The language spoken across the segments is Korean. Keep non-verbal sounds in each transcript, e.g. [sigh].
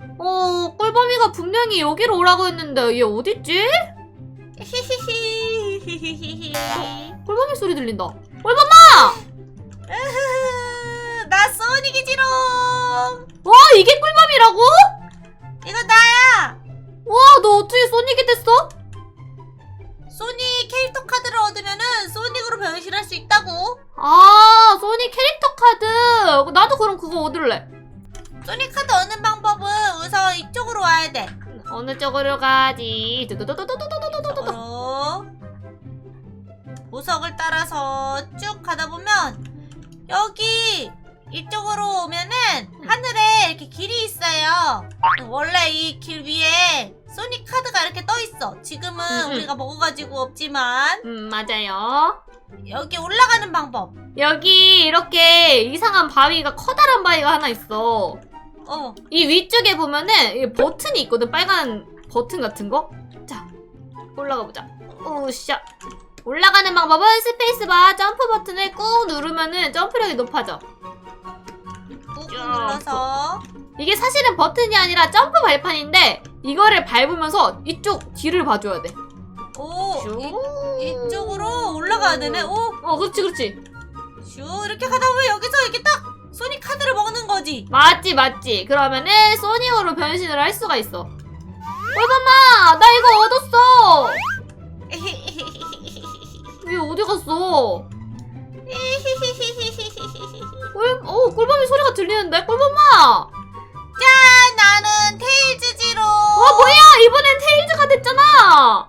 어, 꿀범이가 분명히 여기로 오라고 했는데 얘 어딨지? 히히히히히히히히. 꿀범이 소리 들린다. 꿀범아! 으흐흐, 나 소닉이지롱. 와, 이게 꿀범이라고? 쪽으로 와야 돼. 어느 쪽으로 가지? 두두두두두두두두두. 어? 보석을 따라서 쭉 가다 보면 여기 이쪽으로 오면은 하늘에 이렇게 길이 있어요. 원래 이 길 위에 소닉 카드가 이렇게 떠 있어. 지금은 음, 음. 우리가 먹어가지고 없지만 음, 맞아요. 여기 올라가는 방법. 여기 이렇게 이상한 바위가 커다란 바위가 하나 있어. 어, 이 위쪽에 보면은 이 버튼이 있거든. 빨간 버튼 같은 거. 자, 올라가 보자. 오샤. 올라가는 방법은 스페이스바 점프 버튼을 꾹 누르면은 점프력이 높아져. 야. 눌러서 이게 사실은 버튼이 아니라 점프 발판인데 이거를 밟으면서 이쪽 뒤를 봐줘야 돼. 오 슈. 이, 이쪽으로 올라가야 되네. 오, 어, 그렇지, 그렇지. 슈 이렇게 가다 보면 여기서 이렇게 딱 소닉 카드를 먹는 거지. 맞지, 맞지. 그러면은 소닉으로 변신을 할 수가 있어. 꿀밤아, 나 이거 얻었어. [laughs] 이게 어디 갔어? [laughs] 꿀, 어, 꿀밤이 소리가 들리는데? 꿀밤아! 짠! 나는 테일즈지로. 어, 뭐야! 이번엔 테일즈가 됐잖아!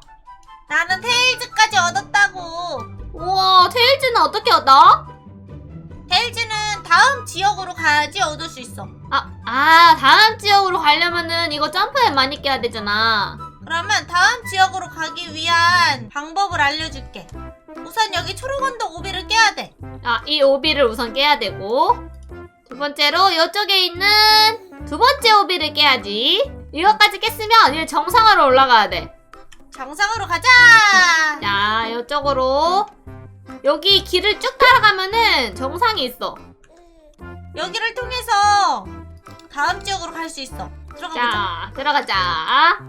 나는 테일즈까지 얻었다고. 우와, 테일즈는 어떻게 얻어? 테일즈는 다음 지역으로 가야지 얻을 수 있어. 아, 아, 다음 지역으로 가려면은 이거 점프에 많이 깨야 되잖아. 그러면 다음 지역으로 가기 위한 방법을 알려줄게. 우선 여기 초록 언덕 오비를 깨야 돼. 아, 이 오비를 우선 깨야 되고. 두 번째로 이쪽에 있는 두 번째 오비를 깨야지. 이것까지 깼으면 이제 정상으로 올라가야 돼. 정상으로 가자. 자, 이쪽으로. 여기 길을 쭉 따라가면은 정상이 있어. 여기를 통해서 다음 지역으로 갈 수 있어. 들어가 보자. 자, 들어가자.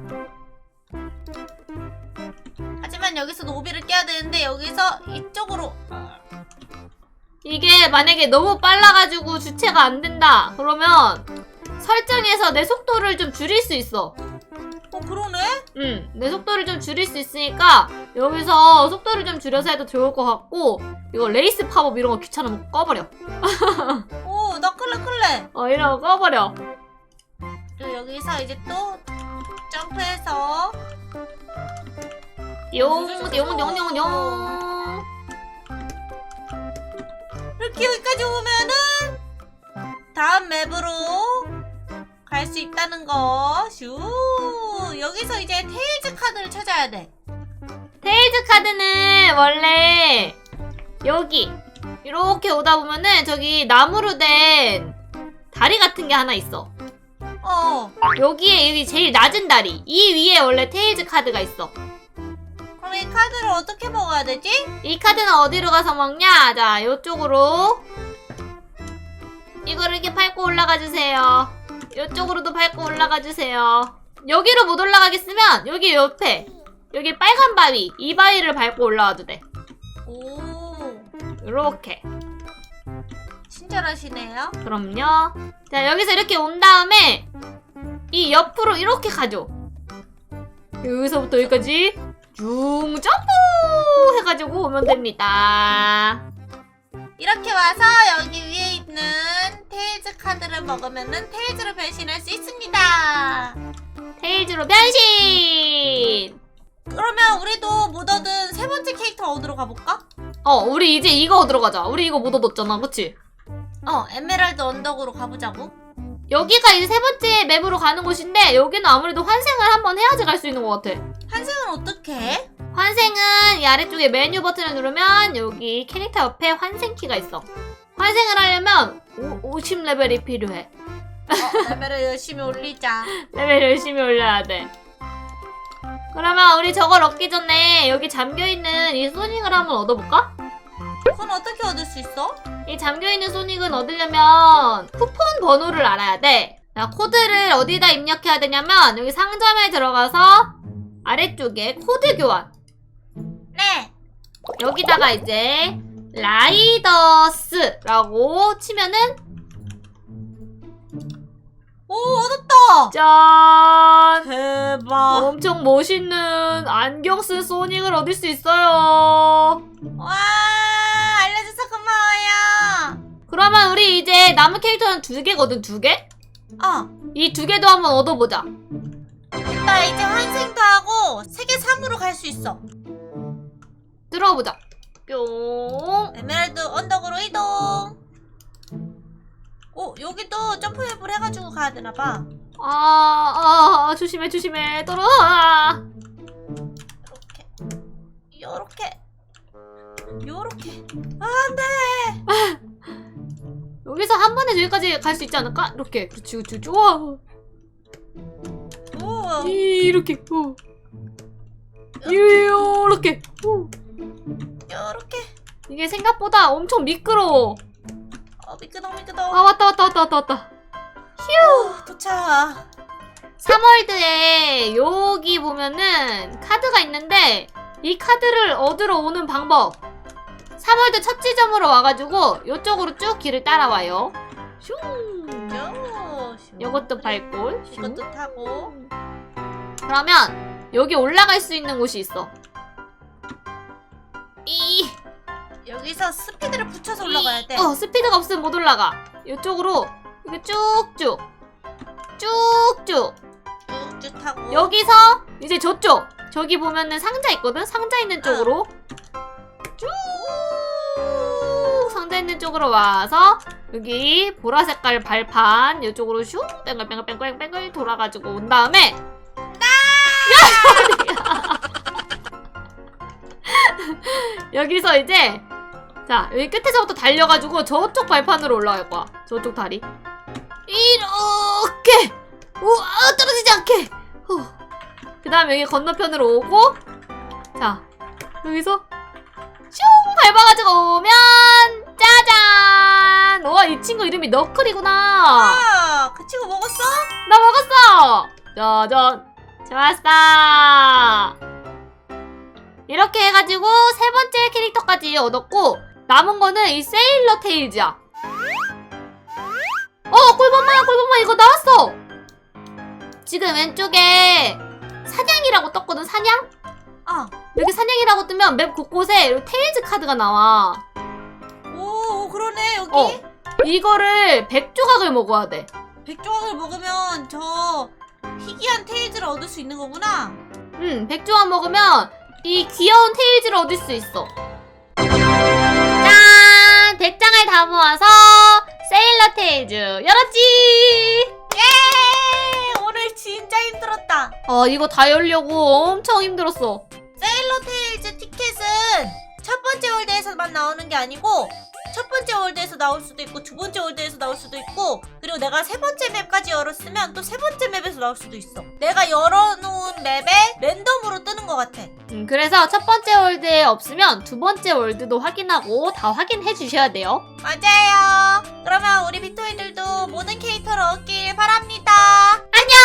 하지만 여기서도 오비를 깨야 되는데 여기서 이쪽으로 이게 만약에 너무 빨라가지고 주체가 안 된다. 그러면 설정에서 내 속도를 좀 줄일 수 있어. 어 그러네? 응, 내 속도를 좀 줄일 수 있으니까 여기서 속도를 좀 줄여서 해도 좋을 것 같고 이거 레이스 팝업 이런 거 귀찮으면 꺼버려. 오나 클레 클레. 어, 거 꺼버려. 그리고 여기서 이제 또 점프해서 용, 용, 용, 용, 용. 이렇게 여기까지 오면은 다음 맵으로 갈 수 있다는 거. 슈. 여기서 이제 테일즈 카드를 찾아야 돼. 테일즈 카드는 원래 여기 이렇게 오다 보면은 저기 나무로 된 다리 같은 게 하나 있어. 어. 여기에 여기 제일 낮은 다리 이 위에 원래 테일즈 카드가 있어. 그럼 이 카드를 어떻게 먹어야 되지? 이 카드는 어디로 가서 먹냐? 자, 이쪽으로 이거를 이렇게 밟고 올라가 주세요. 이쪽으로도 밟고 올라가 주세요. 여기로 못 올라가겠으면 여기 옆에 여기 빨간 바위 이 바위를 밟고 올라와도 돼. 오. 이렇게. 친절하시네요. 그럼요. 자, 여기서 이렇게 온 다음에 이 옆으로 이렇게 가죠. 여기서부터 여기까지 쭉 점프 해가지고 오면 됩니다. 이렇게 와서 여기 위에 있는 테일즈 카드를 먹으면은 테일즈로 변신할 수 있습니다. 테일즈로 변신! 그러면 우리도 못 얻은 세 번째 캐릭터 얻으러 가볼까? 어, 우리 이제 이거 들어가자. 우리 이거 못 얻었잖아, 그치? 어, 에메랄드 언덕으로 가보자고. 여기가 이제 세 번째 맵으로 가는 곳인데 여기는 아무래도 환생을 한번 해야지 갈 수 있는 것 같아. 환생은 어떻게 해? 환생은 이 아래쪽에 메뉴 버튼을 누르면 여기 캐릭터 옆에 환생 키가 있어. 환생을 하려면 50레벨이 필요해. 어, 레벨을 열심히 올리자. [laughs] 레벨 열심히 올려야 돼. 그러면 우리 저걸 얻기 전에 여기 잠겨있는 이 소닉을 한번 얻어볼까? 그건 어떻게 얻을 수 있어? 이 잠겨있는 소닉은 얻으려면 쿠폰 번호를 알아야 돼. 자, 코드를 어디다 입력해야 되냐면 여기 상점에 들어가서 아래쪽에 코드 교환. 네. 여기다가 이제 라이더스라고 치면은 오, 얻었다! 짠! 대박. 엄청 멋있는 안경 쓴 소닉을 얻을 수 있어요. 와, 알려줘서 고마워요. 그러면 우리 이제 남은 캐릭터는 두 개거든, 두 개? 어, 이 두 개도 한번 얻어보자. 나 이제 환생도 하고 세계 3으로 갈 수 있어. 들어보자. 뿅. 에메랄드 언덕으로 이동. 오, 여기도 점프맵을 해가지고 가야 되나봐. 아, 아, 조심해, 조심해. 떨어져. 요렇게. 요렇게. 요렇게. 아, 안 돼! [laughs] 여기서 한 번에 저기까지 갈 수 있지 않을까? 이렇게. 그렇지, 그렇지. 우와. 오, 이렇게. 어. 이렇게. 어. 요렇게. 이게 생각보다 엄청 미끄러워. 어, 미끄덩, 미끄덩. 아, 왔다, 왔다, 왔다, 왔다, 왔다. 휴, 도착. 3월드에 여기 보면은 카드가 있는데 이 카드를 얻으러 오는 방법 3월드 첫 지점으로 와가지고 이쪽으로 쭉 길을 따라와요 슝 요, 슈. 요것도 밟고 슝. 이것도 타고. 그러면 여기 올라갈 수 있는 곳이 있어 여기서 스피드를 붙여서 올라가야 돼. 어 스피드가 없으면 못 올라가. 이쪽으로 이렇게 쭉쭉 쭉쭉. 쭉쭉 타고. 여기서 이제 저쪽. 저기 보면은 상자 있거든? 상자 있는 쪽으로. 쭉! 상자 있는 쪽으로 와서 여기 보라 색깔 발판 이쪽으로 슝 뺑글뺑글뺑글뺑글 돌아가지고 온 다음에 [laughs] 여기서 이제 자 여기 끝에서부터 달려가지고 저쪽 발판으로 올라갈 거야. 저쪽 다리. 이렇게! 우와 떨어지지 않게! 그 다음에 여기 건너편으로 오고 자 여기서 슝! 밟아가지고 오면 짜잔! 와이 친구 이름이 너클이구나. 아, 그 친구 먹었어? 나 먹었어! 짜잔! 좋았어! 이렇게 해가지고 세 번째 캐릭터까지 얻었고 남은 거는 이 세일러 테일즈야 어 꿀밤마 꿀밤마 이거 나왔어 지금 왼쪽에 사냥이라고 떴거든 사냥 어. 여기 사냥이라고 뜨면 맵 곳곳에 테일즈 카드가 나와 오, 오, 그러네, 여기. 어. 이거를 100조각을 먹어야 돼 백조각을 먹으면 저 희귀한 테이즈를 얻을 수 있는 거구나. 응, 100조각 먹으면 이 귀여운 테일즈를 얻을 수 있어. 다 모아서 세일러 테일즈 열었지! 예! 오늘 진짜 힘들었다. 어, 이거 다 열려고 엄청 힘들었어. 세일러 테일즈 티켓은 첫 번째 월드에서만 나오는 게 아니고 첫 번째 월드에서 나올 수도 있고 두 번째 월드에서 나올 수도 있고 그리고 내가 세 번째 맵까지 열었으면 또 세 번째 맵에서 나올 수도 있어. 내가 열어놓은 맵에 랜덤으로 뜨는 것 같아. 음, 그래서 첫 번째 월드에 없으면 두 번째 월드도 확인하고 다 확인해 주셔야 돼요. 맞아요. 그러면 우리 비토이들도 모든 캐릭터를 얻길 바랍니다. 안녕!